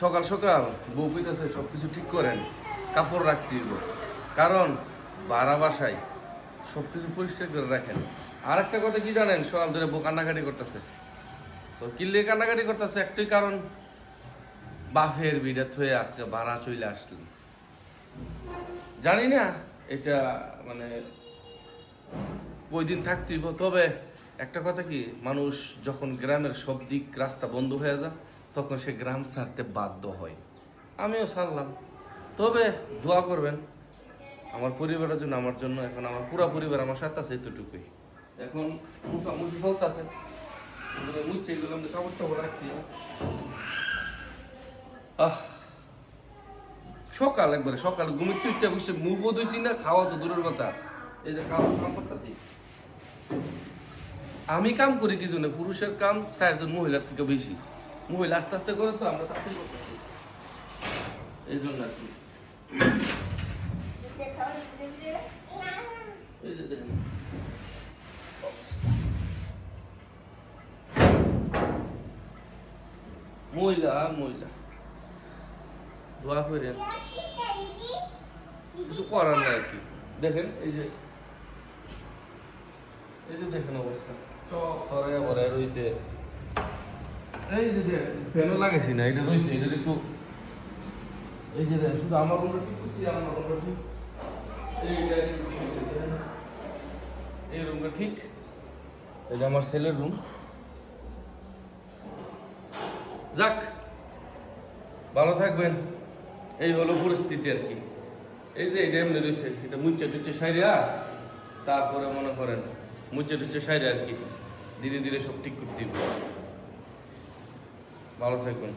সকাল সকাল বউ কইতাছে সব কিছু ঠিক করেন, কাপড় রাখতে হইব। কারণ বাড়া বাসায় সব কিছু পরিষ্কার করে রাখেন। আর একটা কথা কি জানেন, সকাল ধরে বউ কান্নাকাটি করতেছে। তো কিল্লে কান্নাকাটি করতেছে? একটাই কারণ বাফের বিটা থয়ে আজকে ভাড়া চলে আসলেন। জানি না, এটা মানে ওই দিন থাকতেইব তবে একটা কথা কি, মানুষ যখন গ্রামের সব দিক রাস্তা বন্ধ হয়ে যায় তখন সে গ্রাম ছাড়তে বাধ্য হয়। আমিও ছাড়লাম। তবে দোয়া করবেন, আমার পরিবারের জন্য, আমার জন্য, এখন আমার পুরা পরিবার আমার সাথে আছে এতটুকুই। এখন মুখি ফলতাছে মুচ্ছে এগুলো আমি কাপড় টাপড় রাখছি। আহ, সকাল একবারে, সকাল ঘুমের তুইটা বসে মুখ ধুইছি না, খাওয়া তো দূরের কথা। এই যে খাওয়া কাম আমি কাম করি কি জন্য? পুরুষের কাম চারজন মহিলার থেকে বেশি। মহিলা আস্তে আস্তে করে তো আমরা তাড়াতাড়ি করতেছি এই জন্য আর কি। মহিলা মহিলা দোয়া করেন কিছু করার নাই আর কি। দেখেন, এই যে এই যে দেখেন অবস্থা। সব সরাই বরাই রয়েছে এই যে ফ্যানও না, এটা এটা এই যে শুধু আমার রুমটা ঠিক আমার ঠিক এই রুমটা ঠিক। আমার রুম। যাক, ভালো থাকবেন। এই হলো পরিস্থিতি আর কি। এই যে এটা এমনি রয়েছে, এটা মুচ্ছে টুচ্ছে সাইরা, তারপরে মনে করেন মুচ্ছে টুচ্ছে সাইরা আর কি। ধীরে ধীরে সব ঠিক করতে। ভালো থাকবেন।